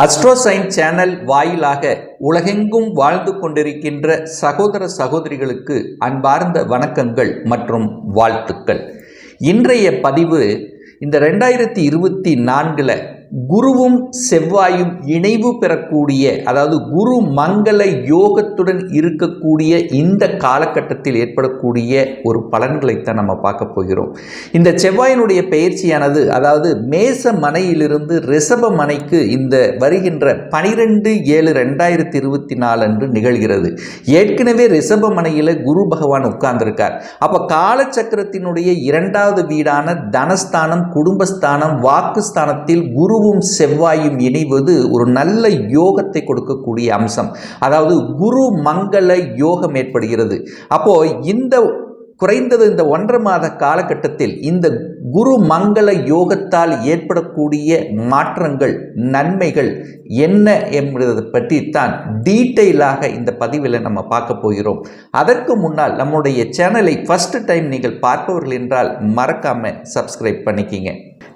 அஸ்ட்ரோசைன் channel வாயிலாக உலகெங்கும் வாழ்ந்து கொண்டிருக்கின்ற சகோதர சகோதரிகளுக்கு அன்பார்ந்த வணக்கங்கள் மற்றும் வாழ்த்துக்கள். இன்றைய பதிவு இந்த ரெண்டாயிரத்தி இருபத்தி நான்கில் குருவும் செவ்வாயும் இணைவு பெறக்கூடிய அதாவது குரு மங்கள யோகத்துடன் இருக்கக்கூடிய இந்த காலகட்டத்தில் ஏற்படக்கூடிய ஒரு பலன்களைத்தான் நம்ம பார்க்க போகிறோம். இந்த செவ்வாயினுடைய பயிற்சியானது அதாவது மேச மனையிலிருந்து ரிசப மனைக்கு இந்த வருகின்ற பனிரெண்டு ஏழு ரெண்டாயிரத்தி இருபத்தி நாலு அன்று நிகழ்கிறது. ஏற்கனவே ரிசப மனையில் குரு பகவான் உட்கார்ந்திருக்கார். அப்போ காலச்சக்கரத்தினுடைய இரண்டாவது வீடான தனஸ்தானம் குடும்பஸ்தானம் வாக்குஸ்தானத்தில் குருவும் செவ்வாயும் இணைவது ஒரு நல்ல யோகத்தை கொடுக்கக்கூடிய அம்சம். அதாவது குரு மங்கள யோகம் ஏற்படுகிறது. அப்போ இந்த குறைந்தது இந்த ஒன்றரை மாத காலகட்டத்தில் இந்த குரு மங்கள யோகத்தால் ஏற்படக்கூடிய மாற்றங்கள் நன்மைகள் என்ன என்பதை பற்றி தான் டீட்டெயிலாக இந்த பதிவில் நம்ம பார்க்க போகிறோம். அதற்கு முன்னால் நம்முடைய சேனலை ஃபஸ்ட்டு டைம் நீங்கள் பார்ப்பவர்கள் என்றால் மறக்காமல் சப்ஸ்கிரைப் பண்ணிக்கிங்க.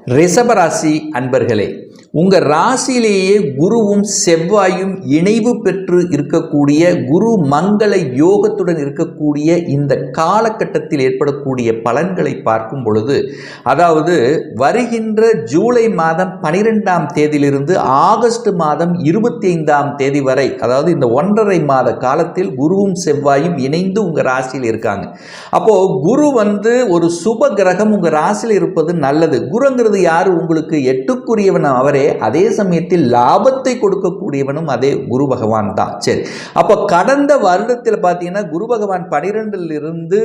ரிஷபராசி அன்பர்களே உங்கள் ராசியிலேயே குருவும் செவ்வாயும் இணைவு பெற்று இருக்கக்கூடிய குரு மங்கள யோகத்துடன் இருக்கக்கூடிய இந்த காலகட்டத்தில் ஏற்படக்கூடிய பலன்களை பார்க்கும் பொழுது அதாவது வருகின்ற ஜூலை மாதம் பனிரெண்டாம் தேதியிலிருந்து ஆகஸ்ட் மாதம் இருபத்தி ஐந்தாம் தேதி வரை அதாவது இந்த ஒன்றரை மாத காலத்தில் குருவும் செவ்வாயும் இணைந்து உங்கள் ராசியில் இருக்காங்க. அப்போது குரு வந்து ஒரு சுப கிரகம் உங்கள் ராசியில் இருப்பது நல்லது. குருங்கிறது யார்? உங்களுக்கு கொடுக்கக்கூடியவன் அவரே அதே சமயத்தில் லாபத்தை கொடுக்கக்கூடியவனும் அதே குரு பகவான் தான். சரி. அப்போ கடந்த வருடத்தில் பார்த்தீங்கன்னா குரு பகவான் பனிரெண்டிலிருந்து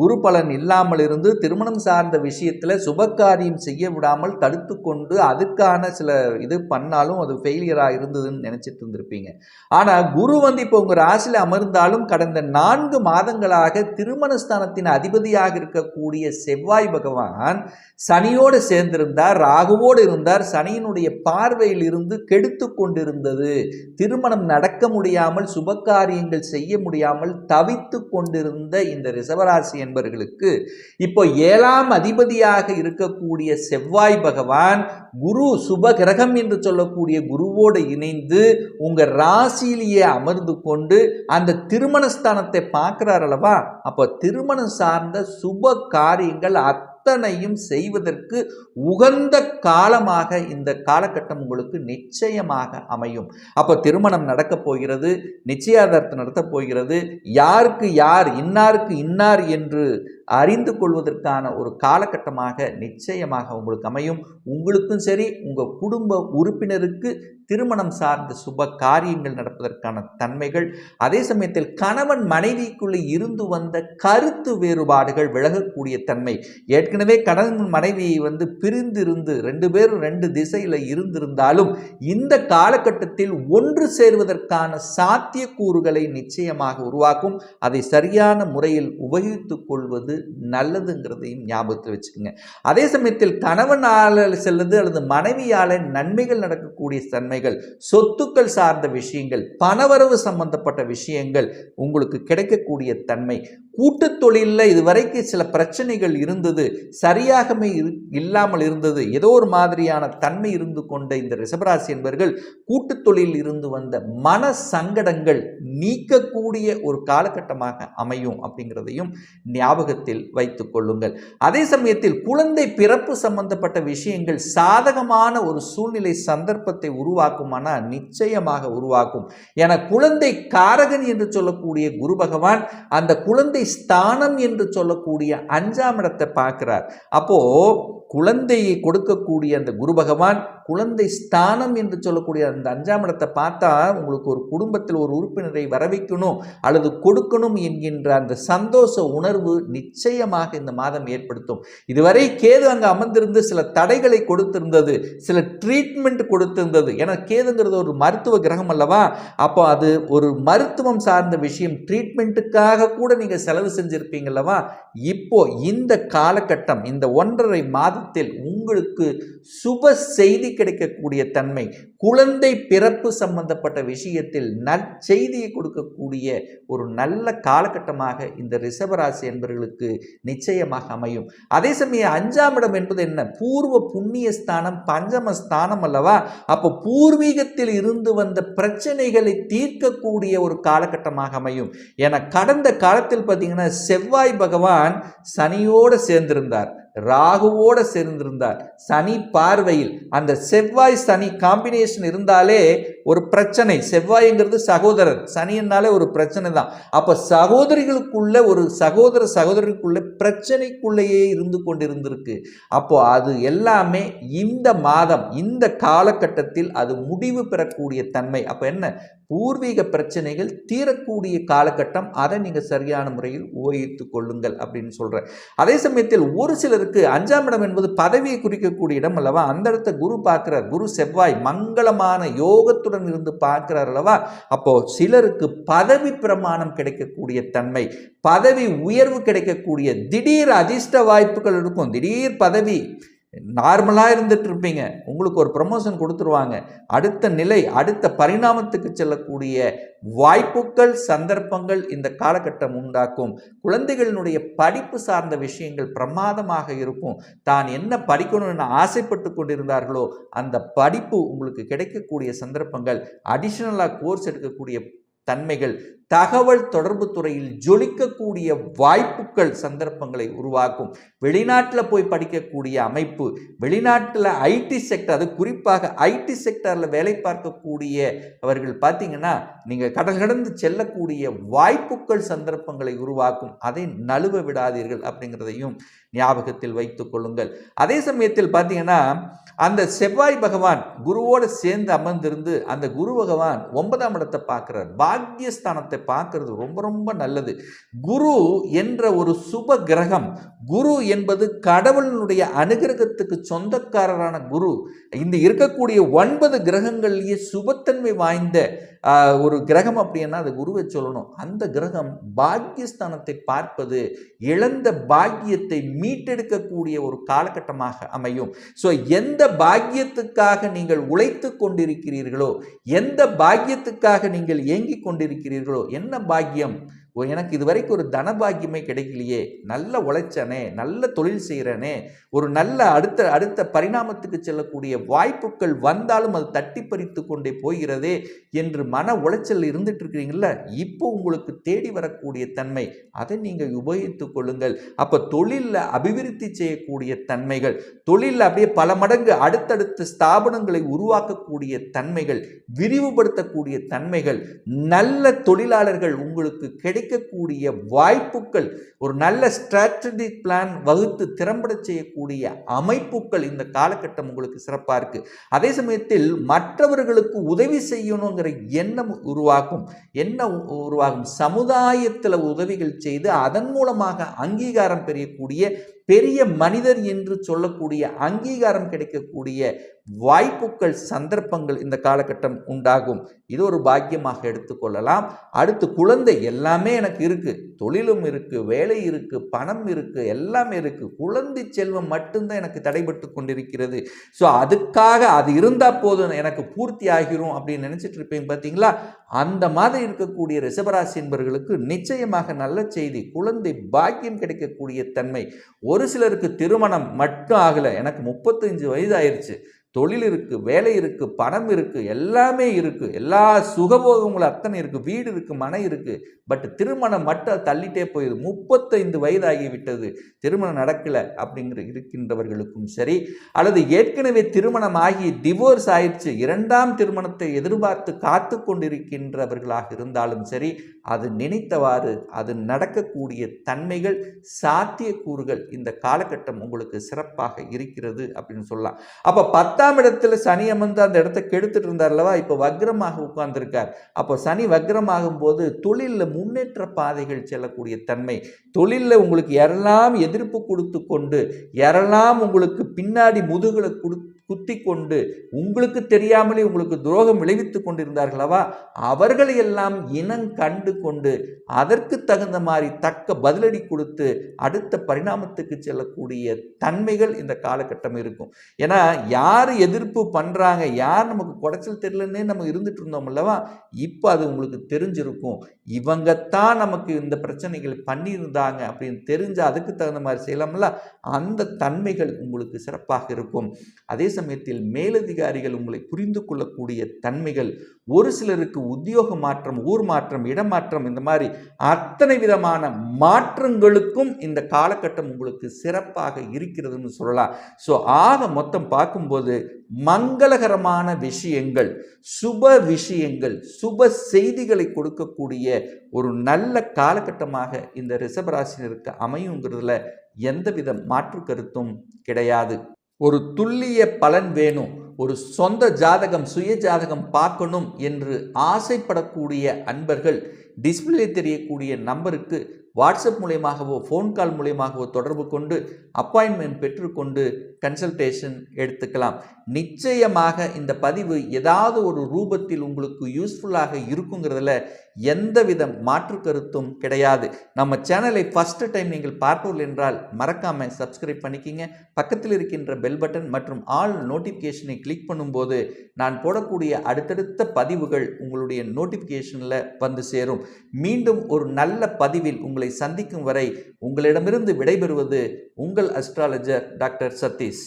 குரு பலன் இல்லாமல் இருந்து திருமணம் சார்ந்த விஷயத்தில் சுபகாரியம் செய்ய விடாமல் தடுத்து கொண்டு அதுக்கான சில இது பண்ணாலும் அது ஃபெயிலியராக இருந்ததுன்னு நினச்சிட்டு இருந்திருப்பீங்க. ஆனால் குரு வந்து இப்போ உங்கள் ராசியில் அமர்ந்தாலும் கடந்த நான்கு மாதங்களாக திருமணஸ்தானத்தின் அதிபதியாக இருக்கக்கூடிய செவ்வாய் பகவான் சனியோடு சேர்ந்திருந்தார் ராகுவோடு இருந்தார் சனியினுடைய பார்வையில் இருந்து கெடுத்து கொண்டிருந்தது. திருமணம் நடக்க முடியாமல் சுபகாரியங்கள் செய்ய முடியாமல் தவித்து கொண்டிருந்த இந்த ரிசவராசி என்பவர்களுக்கு இப்போ ஏழாம் அதிபதியாக இருக்கக்கூடிய செவ்வாய் பகவான் குரு சுப கிரகம் என்று சொல்லக்கூடிய குருவோடு இணைந்து உங்க ராசியிலேயே அமர்ந்து கொண்டு அந்த திருமணஸ்தானத்தை பார்க்கிறார் அல்லவா? அப்போ திருமணம் சார்ந்த சுப காரியங்கள் அத்தனையும் செய்வதற்கு உகந்த காலமாக இந்த காலகட்டம் உங்களுக்கு நிச்சயமாக அமையும். அப்போ திருமணம் நடக்கப் போகிறது நிச்சயதார்த்தம் நடத்தப் போகிறது யாருக்கு யார் இன்னாருக்கு இன்னார் என்று அறிந்து கொள்வதற்கான ஒரு காலகட்டமாக நிச்சயமாக உங்களுக்கு அமையும். உங்களுக்கும் சரி உங்கள் குடும்ப உறுப்பினருக்கு திருமணம் சார்ந்த சுப காரியங்கள் நடப்பதற்கான தன்மைகள். அதே சமயத்தில் கணவன் மனைவிக்குள்ளே இருந்து வந்த கருத்து வேறுபாடுகள் விலகக்கூடிய தன்மை. ஏற்கனவே கணவன் மனைவியை வந்து பிரிந்திருந்து ரெண்டு பேரும் ரெண்டு திசையில் இருந்திருந்தாலும் இந்த காலகட்டத்தில் ஒன்று சேர்வதற்கான சாத்தியக்கூறுகளை நிச்சயமாக உருவாக்கும். அதை சரியான முறையில் உபயோகித்துக் கொள்வது நல்லதுங்கிறதையும் ஞாபகத்தில் வச்சுக்கோங்க. அதே சமயத்தில் கணவனால் செல்வது அல்லது மனைவியால் நன்மைகள் நடக்கக்கூடிய தன்மைகள் சொத்துக்கள் சார்ந்த விஷயங்கள் பணவரவு சம்பந்தப்பட்ட விஷயங்கள் உங்களுக்கு கிடைக்கக்கூடிய தன்மை கூட்டு தொழிலில் இதுவரைக்கும் சில பிரச்சனைகள் இருந்தது சரியாகவே இரு இல்லாமல் இருந்தது ஏதோ ஒரு மாதிரியான தன்மை இருந்து கொண்ட இந்த ரிஷபராசி என்பவர்கள் கூட்டு தொழிலில் இருந்து வந்த மன சங்கடங்கள் நீக்கக்கூடிய ஒரு காலகட்டமாக அமையும் அப்படிங்கிறதையும் ஞாபகத்தில் வைத்துக் கொள்ளுங்கள். அதே சமயத்தில் குழந்தை பிறப்பு சம்பந்தப்பட்ட விஷயங்கள் சாதகமான ஒரு சூழ்நிலை சந்தர்ப்பத்தை உருவாக்குமானால் நிச்சயமாக உருவாக்கும். என குழந்தை காரகன் என்று சொல்லக்கூடிய குரு பகவான் அந்த குழந்தை ஸ்தானம் என்று சொல்லக்கூடிய அஞ்சாம் இடத்தை பார்க்கிறார். அப்போ குழந்தையை கொடுக்கக்கூடிய அந்த குரு பகவான் குழந்தை ஸ்தானம் என்று சொல்லக்கூடிய அந்த அஞ்சாம் இடத்தை பார்த்தா உங்களுக்கு ஒரு குடும்பத்தில் ஒரு உறுப்பினரை வரவைக்கணும் அல்லது கொடுக்கணும் என்கின்ற அந்த சந்தோஷ உணர்வு நிச்சயமாக இந்த மாதம் ஏற்படுத்தும். இதுவரை கேது அங்கே அமர்ந்திருந்து சில தடைகளை கொடுத்திருந்தது சில ட்ரீட்மெண்ட் கொடுத்திருந்தது. ஏன்னா கேதுங்கிறது ஒரு மருத்துவ கிரகம் அல்லவா? அப்போ அது ஒரு மருத்துவம் சார்ந்த விஷயம். ட்ரீட்மெண்ட்டுக்காக கூட நீங்கள் செலவு செஞ்சிருப்பீங்க அல்லவா? இப்போ இந்த காலகட்டம் இந்த ஒன்றரை மாதத்தில் உங்களுக்கு சுப செய்தி கிடைக்கக்கூடிய தன்மை குழந்தை பிறப்பு சம்பந்தப்பட்ட விஷயத்தில் நற்செய்தியை கொடுக்கக்கூடிய ஒரு நல்ல காலகட்டமாக இந்த ரிஷபராசி என்பவர்களுக்கு நிச்சயமாக அமையும். அதே சமயம் அஞ்சாம் இடம் என்பது என்ன? பூர்வ புண்ணிய ஸ்தானம் பஞ்சம ஸ்தானம் அல்லவா? அப்போ பூர்வீகத்தில் இருந்து வந்த பிரச்சனைகளை தீர்க்கக்கூடிய ஒரு காலகட்டமாக அமையும். என கடந்த காலத்தில் பார்த்தீங்கன்னா செவ்வாய் பகவான் சனியோடு சேர்ந்திருந்தார். ராகுவோட சேர்ந்திருந்தார். சனி பார்வையில் அந்த செவ்வாய் சனி காம்பினேஷன் இருந்தாலே ஒரு பிரச்சனை. செவ்வாய்ங்கிறது சகோதரர். சனின்னாலே ஒரு பிரச்சனை தான். அப்போ சகோதரிகளுக்குள்ள ஒரு சகோதர சகோதரிக்குள்ள பிரச்சனைக்குள்ளேயே இருந்து கொண்டிருந்திருக்கு. அப்போ அது எல்லாமே இந்த மாதம் இந்த காலகட்டத்தில் அது முடிவு பெறக்கூடிய தன்மை. அப்போ என்ன? பூர்வீக பிரச்சனைகள் தீரக்கூடிய காலகட்டம். அதை நீங்கள் சரியான முறையில் உபயோகித்து கொள்ளுங்கள் அப்படின்னு சொல்கிறேன் அதே சமயத்தில் ஒரு சிலருக்கு அஞ்சாம் இடம் என்பது பதவியை குறிக்கக்கூடிய இடம் அல்லவா? அந்த இடத்த குரு பார்க்கிறார். குரு செவ்வாய் மங்களமான யோகத்துடன் இருந்து பார்க்கிறார் அல்லவா? அப்போ சிலருக்கு பதவி பிரமாணம் கிடைக்கக்கூடிய தன்மை பதவி உயர்வு கிடைக்கக்கூடிய திடீர் அதிர்ஷ்ட வாய்ப்புகள் இருக்கும். திடீர் பதவி நார்மலாக இருந்துட்டு இருப்பீங்க. உங்களுக்கு ஒரு ப்ரமோஷன் கொடுத்துருவாங்க. அடுத்த நிலை அடுத்த பரிணாமத்துக்கு செல்லக்கூடிய வாய்ப்புகள் சந்தர்ப்பங்கள் இந்த காலகட்டம் உண்டாக்கும். குழந்தைகளினுடைய படிப்பு சார்ந்த விஷயங்கள் பிரமாதமாக இருக்கும். தான் என்ன படிக்கணும்னு ஆசைப்பட்டு கொண்டிருந்தார்களோ அந்த படிப்பு உங்களுக்கு கிடைக்கக்கூடிய சந்தர்ப்பங்கள் அடிஷ்னலாக கோர்ஸ் எடுக்கக்கூடிய தன்மைகள் தகவல் தொடர்பு துறையில் ஜொலிக்கக்கூடிய வாய்ப்புகள் சந்தர்ப்பங்களை உருவாக்கும். வெளிநாட்டில் போய் படிக்கக்கூடிய அமைப்பு வெளிநாட்டில் ஐடி செக்டர் அது குறிப்பாக ஐடி செக்டரில் வேலை பார்க்கக்கூடிய அவர்கள் பார்த்தீங்கன்னா நீங்கள் கடல் கடந்து செல்லக்கூடிய வாய்ப்புகள் சந்தர்ப்பங்களை உருவாக்கும். அதை நழுவ விடாதீர்கள் அப்படிங்கிறதையும் ஞாபகத்தில் வைத்துக் கொள்ளுங்கள். அதே சமயத்தில் பார்த்தீங்கன்னா அந்த செவ்வாய் பகவான் குருவோடு சேர்ந்து அமர்ந்திருந்து அந்த குரு பகவான் ஒன்பதாம் இடத்தை பார்க்குறார். பாக்யஸ்தானத்தை பார்க்கறது ரொம்ப ரொம்ப நல்லது. குரு என்ற ஒரு சுப கிரகம் குரு என்பது கடவுளினுடைய அனுகிரகத்துக்கு சொந்தக்காரரான குரு. இந்த இருக்கக்கூடிய ஒன்பது கிரகங்கள்லேயே சுபத்தன்மை வாய்ந்த ஒரு கிரகம் அப்படின்னா அது குருவை சொல்லணும். அந்த கிரகம் பாக்கியஸ்தானத்தை பார்ப்பது இழந்த பாக்கியத்தை மீட்டெடுக்கக்கூடிய ஒரு காலகட்டமாக அமையும். ஸோ எந்த பாக்கியத்துக்காக நீங்கள் உழைத்து கொண்டிருக்கிறீர்களோ எந்த பாக்கியத்துக்காக நீங்கள் இயங்கிக் கொண்டிருக்கிறீர்களோ என்ன பாக்கியம்? எனக்கு இது வரைக்கும் ஒரு தனபாக்கியமே கிடைக்கலையே. நல்ல உழைச்சனே நல்ல தொழில் செய்கிறனே ஒரு நல்ல அடுத்த அடுத்த பரிணாமத்துக்கு செல்லக்கூடிய வாய்ப்புகள் வந்தாலும் அது தட்டி பறித்து கொண்டே போகிறதே என்று மன உளைச்சல் இருந்துட்டு இருக்கிறீங்கள இப்போ உங்களுக்கு தேடி வரக்கூடிய தன்மை அதை நீங்கள் உபயோகித்துக் கொள்ளுங்கள். அப்போ தொழிலில் அபிவிருத்தி செய்யக்கூடிய தன்மைகள் தொழிலில் அப்படியே பல மடங்கு அடுத்தடுத்த ஸ்தாபனங்களை உருவாக்கக்கூடிய தன்மைகள் விரிவுபடுத்தக்கூடிய தன்மைகள் நல்ல தொழிலாளர்கள் உங்களுக்கு கிடை இருக்கக்கூடிய வாய்ப்புகள் ஒரு நல்ல ஸ்ட்ராட்டஜிக் பிளான் வகுத்து திறம்பட செய்யக்கூடிய அமைப்புகள் இந்த காலகட்டம் உங்களுக்கு சிறப்பாக இருக்குது அதே சமயத்தில் மற்றவர்களுக்கு உதவி செய்யணுங்கிற எண்ணம் உருவாகும் என்ன உருவாகும்? சமுதாயத்தில் உதவிகள் செய்து அதன் மூலமாக அங்கீகாரம் பெறக்கூடிய பெரிய மனிதர் என்று சொல்லக்கூடிய அங்கீகாரம் கிடைக்கக்கூடிய வாய்ப்புகள் சந்தர்ப்பங்கள் இந்த காலகட்டம் உண்டாகும். இது ஒரு பாக்கியமாக எடுத்துக்கொள்ளலாம் அடுத்து குழந்தை எல்லாமே எனக்கு இருக்குது தொழிலும் இருக்குது வேலை இருக்குது பணம் இருக்குது எல்லாமே இருக்குது குழந்தை செல்வம் மட்டும்தான் எனக்கு தடைபட்டு கொண்டிருக்கிறது. ஸோ அதுக்காக அது இருந்தால் போதும் எனக்கு பூர்த்தி ஆகிரும் அப்படின்னு நினச்சிட்டு இருப்பேன் பார்த்தீங்களா அந்த மாதிரி இருக்கக்கூடிய ரிஷபராசி என்பவர்களுக்கு நிச்சயமாக நல்ல செய்தி. குழந்தை பாக்கியம் கிடைக்கக்கூடிய தன்மை. ஒரு ஒரு சிலருக்கு திருமணம் மட்டும் ஆகலை. எனக்கு முப்பத்தஞ்சு வயது ஆயிடுச்சு தொழில் இருக்குது வேலை இருக்குது பணம் இருக்குது எல்லாமே இருக்குது எல்லா சுகபோகங்களும் அத்தனை இருக்குது வீடு இருக்குது மனை இருக்குது பட் திருமணம் மட்டும் தள்ளிட்டே போயிடுது முப்பத்தைந்து வயதாகிவிட்டது திருமணம் நடக்கலை அப்படிங்கிற இருக்கின்றவர்களுக்கும் சரி அல்லது ஏற்கனவே திருமணம் ஆகி டிவோர்ஸ் ஆயிடுச்சு. இரண்டாம் திருமணத்தை எதிர்பார்த்து காத்து கொண்டிருக்கின்றவர்களாக இருந்தாலும் சரி அது நினைத்தவாறு அது நடக்கக்கூடிய தன்மைகள் சாத்தியக்கூறுகள் இந்த காலகட்டம் உங்களுக்கு சிறப்பாக இருக்கிறது அப்படின்னு சொல்லலாம். அப்போ பத்தாம் இடத்துல சனி அமர்ந்து அந்த இடத்த கெடுத்துட்டு இருந்தார் அல்லவா? இப்போ வக்ரமாக உட்கார்ந்துருக்கார். அப்போ சனி வக்ரமாகும் போது தொழிலில் முன்னேற்ற பாதைகள் செல்லக்கூடிய தன்மை தொழிலில் உங்களுக்கு யாரெல்லாம் எதிர்ப்பு கொடுத்து கொண்டு யாரெல்லாம் உங்களுக்கு பின்னாடி முதுகலை கொடுத்து குத்தி கொண்டு உங்களுக்கு தெரியாமலே உங்களுக்கு துரோகம் விளைவித்து கொண்டிருந்தார்களவா? அவர்களை எல்லாம் இனம் கண்டு கொண்டு அதற்கு தகுந்த மாதிரி தக்க பதிலடி கொடுத்து அடுத்த பரிணாமத்துக்கு செல்லக்கூடிய தன்மைகள் இந்த காலகட்டம் இருக்கும். ஏன்னா யார் எதிர்ப்பு பண்ணுறாங்க யார் நமக்கு குடைச்சல் தெரியலன்னே நம்ம இருந்துட்டு இருந்தோம் அல்லவா? இப்போ அது உங்களுக்கு தெரிஞ்சிருக்கும். இவங்கத்தான் நமக்கு இந்த பிரச்சனைகள் பண்ணியிருந்தாங்க அப்படின்னு தெரிஞ்சு அதுக்கு தகுந்த மாதிரி செய்யலாம்ல? அந்த தன்மைகள் உங்களுக்கு சிறப்பாக இருக்கும். அதே சமயத்தில் மேலதிகாரிகள் உங்களை புரிந்து கொள்ளக்கூடிய தன்மைகள் ஒரு சிலருக்கு உத்தியோக மாற்றம் ஊர் மாற்றம் இடமாற்றம் இந்த மாதிரி அத்தனை விதமான மாற்றங்களுக்கும் இந்த காலகட்டம் உங்களுக்கு சிறப்பாக இருக்கிறதுன்னு சொல்லலாம். ஸோ ஆக மொத்தம் பார்க்கும்போது மங்களகரமான விஷயங்கள் சுப விஷயங்கள் சுப செய்திகளை கொடுக்கக்கூடிய ஒரு நல்ல காலகட்டமாக இந்த ரிஷபராசினருக்கு அமையுங்கிறதுல எந்தவித மாற்று கருத்தும் கிடையாது. ஒரு துல்லிய பலன் வேணும். ஒரு சொந்த ஜாதகம் சுய ஜாதகம் பார்க்கணும் என்று ஆசைப்படக்கூடிய அன்பர்கள் டிஸ்பிளே தெரியக்கூடிய நம்பருக்கு வாட்ஸ்அப் மூலியமாகவோ ஃபோன் கால் மூலியமாகவோ தொடர்பு கொண்டு அப்பாயின்மெண்ட் பெற்றுக்கொண்டு கன்சல்டேஷன் எடுத்துக்கலாம். நிச்சயமாக இந்த பதிவு ஏதாவது ஒரு ரூபத்தில் உங்களுக்கு யூஸ்ஃபுல்லாக இருக்குங்கிறதுல எந்தவித மாற்று கருத்தும் கிடையாது. நம்ம சேனலை ஃபஸ்ட்டு டைம் நீங்கள் பார்ப்போர்கள் என்றால் மறக்காமல் சப்ஸ்கிரைப் பண்ணிக்கிங்க. பக்கத்தில் இருக்கின்ற பெல் பட்டன் மற்றும் ஆல் நோட்டிஃபிகேஷனை கிளிக் பண்ணும்போது நான் போடக்கூடிய அடுத்தடுத்த பதிவுகள் உங்களுடைய நோட்டிஃபிகேஷனில் வந்து சேரும். மீண்டும் ஒரு நல்ல பதிவில் உங்களை சந்திக்கும் வரை உங்களிடமிருந்து விடைபெறுவது உங்கள் அஸ்ட்ராலஜர் டாக்டர் சதீஷ்.